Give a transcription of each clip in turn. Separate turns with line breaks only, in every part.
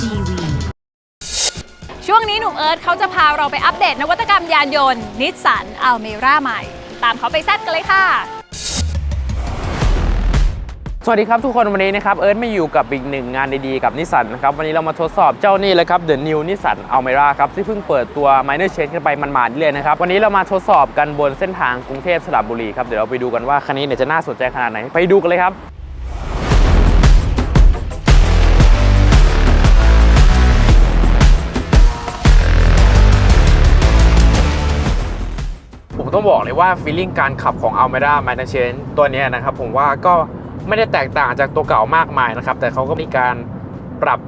TV
ช่วงนี้หนุ่มเอิร์ธเขาจะพาเราไปอัปเดตนวัตกรรมยานยนต์นิสสันอัลเมร่าใหม่ ตามเขาไปแซดกันเลยค่ะ
สวัสดีครับทุกคนวันนี้นะครับเอิร์ธมาอยู่กับอีกหนึ่งงานดีๆกับนิสสันนะครับวันนี้เรามาทดสอบเจ้านี่เลยครับ The New Nissan Almera ครับที่เพิ่งเปิดตัว Minor Change กันไปมันๆนี่เลยนะครับวันนี้เรามาทดสอบกันบนเส้นทางกรุงเทพสระบุรีครับเดี๋ยวเราไปดูกันว่าคันนี้เนี่ยจะน่าสนใจขนาดไหนไปดูกันเลยครับ ต้องบอกเลยว่าฟีลลิ่งการขับของ Almera m i n o r Change ตัวนี้นะครับผมว่าก็ไม่ได้แตกต่างจากตัวเก่ามากมายนะครับ แต่เขาก็มีการปรับ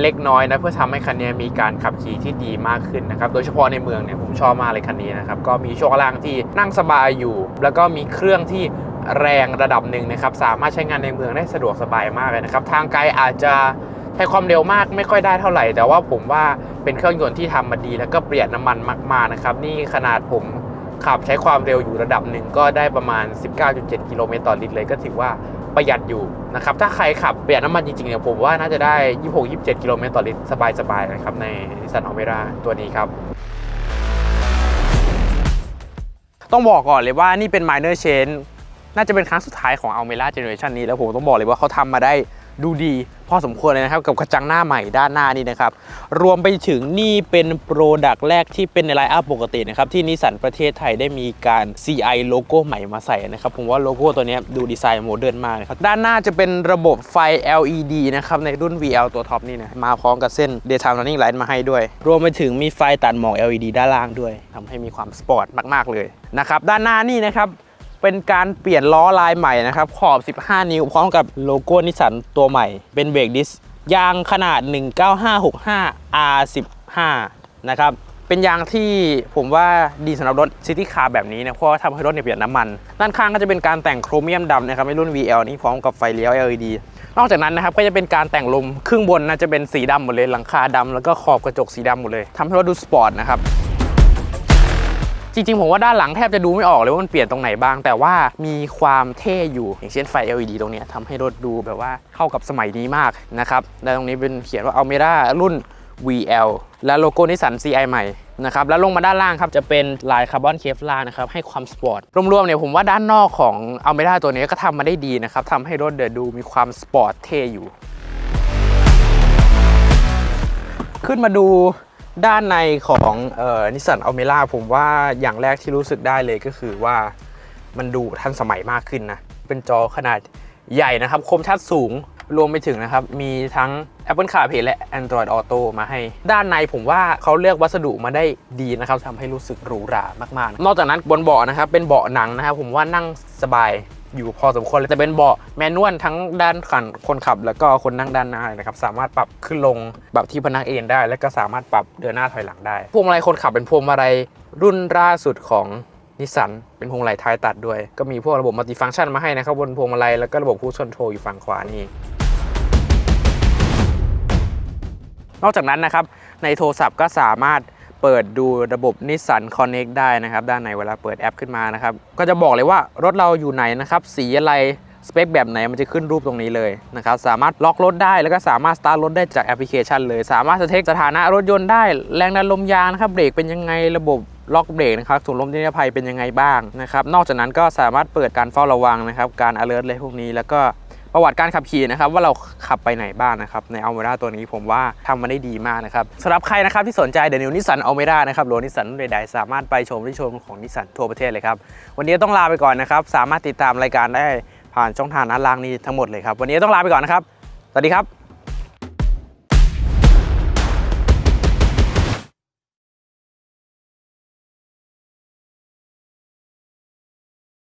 เล็กน้อยนะเพื่อทำให้คันนี้มีการขับขี่ที่ดีมากขึ้นนะครับ โดยเฉพาะในเมืองเนี่ยผมชอบมากเลยคันนี้นะครับ ก็มีช่วงล่างที่นั่งสบายอยู่ แล้วก็มีเครื่องที่แรงระดับหนึ่งนะครับ สามารถใช้งานในเมืองได้สะดวกสบายมากเลยนะครับ ทางไกลอาจจะใช้ความเร็วมากไม่ค่อยได้เท่าไหร่ แต่ว่าผมว่าเป็นเครื่องยนต์ที่ทำมาดี แล้วก็ประหยัดน้ำมันมาก ๆนะครับ นี่ขนาดผม ขับใช้ความเร็วอยู่ระดับหนึ่งก็ได้ประมาณ 19.7 กิโลเมตรต่อลิตรเลยก็ถือว่าประหยัดอยู่นะครับถ้าใครขับประหยัดน้ำมันจริงๆเนี่ยผมว่าน่าจะได้ 26-27 กิโลเมตรต่อลิตรสบายๆนะครับใน Nissan Almera ตัวนี้ครับต้องบอกก่อนเลยว่านี่เป็น minor change น่าจะเป็นครั้งสุดท้ายของ Almera Generation นี้แล้วผมต้องบอกเลยว่าเขาทำมาได้ ดูดีพอสมควรเลยนะครับกับกระจังหน้าใหม่ด้านหน้านี่นะครับ รวมไปถึงนี่เป็นโปรดักต์แรกที่เป็นในไลน์อัพปกตินะครับ ที่นิสสันประเทศไทยได้มีการ CI โลโก้ใหม่มาใส่นะครับ ผมว่าโลโก้ตัวนี้ดูดีไซน์โมเดิร์นมากนะครับ ด้านหน้าจะเป็นระบบไฟ LED นะครับ ในรุ่น VL ตัวท็อปนี่นะมาพร้อมกับเส้น Daytime Running Light มาให้ด้วย รวมไปถึงมีไฟตัดหมอก LED ด้านล่างด้วยทำให้มีความสปอร์ตมาก ๆเลยนะครับด้านหน้านี่นะครับ เป็นการเปลี่ยนล้อลายใหม่นะครับ ขอบ 15 นิ้วพร้อมกับโลโก้นิสสันตัวใหม่ เป็นเบรกดิสยางขนาด 19565 R15 นะครับ เป็นยางที่ผมว่าดีสำหรับรถซิตี้คาร์แบบนี้นะเพราะว่าทำให้รถเนี่ยเประหยัดน้ำมัน ด้านข้างก็จะเป็นการแต่งโครเมียมดำนะครับในรุ่น VL นี้พร้อมกับไฟเลี้ยว LED นอกจากนั้นนะครับก็จะเป็นการแต่งลมครึ่งบนน่าจะเป็นสีดำหมดเลยหลังคาดำแล้วก็ขอบกระจกสีดำหมดเลยทำให้รถดูสปอร์ตนะครับ จริงๆ ผมว่าด้านหลังแทบจะดูไม่ออกเลยว่ามันเปลี่ยนตรงไหนบ้าง แต่ว่ามีความเท่อยู่ อย่างเช่นไฟ LED ตรงนี้ทำให้รถดูแบบว่าเข้ากับสมัยนี้มากนะครับและตรงนี้เป็นเขียนว่า Almera รุ่น VL และโลโก้นิสสัน CI ใหม่นะครับแล้วลงมาด้านล่างครับจะเป็นลายคาร์บอนเคฟลานะครับให้ความสปอร์ตรวมๆเนี่ยผมว่าด้านนอกของ Almera ตัวนี้ก็ทำมาได้ดีนะครับทำให้รถเดินดูมีความสปอร์ตเท่อยู่ ขึ้นมาดู ด้านในของนิสสันอัลเมล่าผมว่าอย่างแรกที่รู้สึกได้เลยก็คือว่ามันดูทันสมัยมากขึ้นนะ เป็นจอขนาดใหญ่นะครับ คมชัดสูงรวมไปถึงนะครับ มีทั้ง Apple CarPlay และ Android Auto มาให้ ด้านในผมว่าเขาเลือกวัสดุมาได้ดีนะครับทำให้รู้สึกหรูหรามากๆ นอกจากนั้นบนเบาะนะครับ เป็นเบาะหนังนะครับ ผมว่านั่งสบาย อยู่พอสมควรเลยจะเป็นเบาะแมนนวลทั้งด้านขันคนขับ แล้วก็คนนั่งด้านหน้านะครับสามารถปรับขึ้นลงแบบที่พนักเอนได้ แล้วก็สามารถปรับเดินหน้าถอยหลังได้พวงมาลัยคนขับเป็นพวงมาลัยรุ่นล่าสุดของนิสสันเป็นพวงมาลัยท้ายตัดด้วย ก็มีพวกระบบมัลติฟังก์ชันมาให้นะครับบนพวงมาลัยแล้วก็ระบบพูชคอนโทรอยู่ฝั่งขวานี่นอกจากนั้นนะครับในโทรศัพท์ก็สามารถ เปิดดูระบบ Nissan Connect ได้นะครับ ด้านในเวลาเปิดแอปขึ้นมานะครับ ก็จะบอกเลยว่ารถเราอยู่ไหนนะครับ สีอะไรสเปคแบบไหนมันจะขึ้นรูปตรงนี้เลยนะครับสามารถล็อกรถได้แล้วก็สามารถสตาร์ทรถได้จากแอปพลิเคชันเลย สามารถสเทคสถานะรถยนต์ได้แรงดันลมยางนะครับเบรกเป็นยังไงระบบล็อกเบรกนะครับถุงลมนิรภัยเป็นยังไงบ้างนะครับนอกจากนั้นก็สามารถเปิดการเฝ้าระวังนะครับการ alert อะไรพวกนี้แล้วก็ ประวัติการขับขี่นะครับ ว่าเราขับไปไหนบ้างนะครับ ในเอวเมราตัวนี้ผมว่าทำมาได้ดีมากนะครับสำหรับใครนะครับที่สนใจเดนิวนิสสันเอวเมรานะครับหรือนิสสันใดๆสามารถไปชมที่ชมของนิสสันทั่วประเทศเลยครับ วันนี้ต้องลาไปก่อนนะครับ สามารถติดตามรายการได้ผ่านช่องทางด้านล่างนี้ทั้งหมดเลยครับ วันนี้ต้องลาไปก่อนนะครับ สวัสดีครับ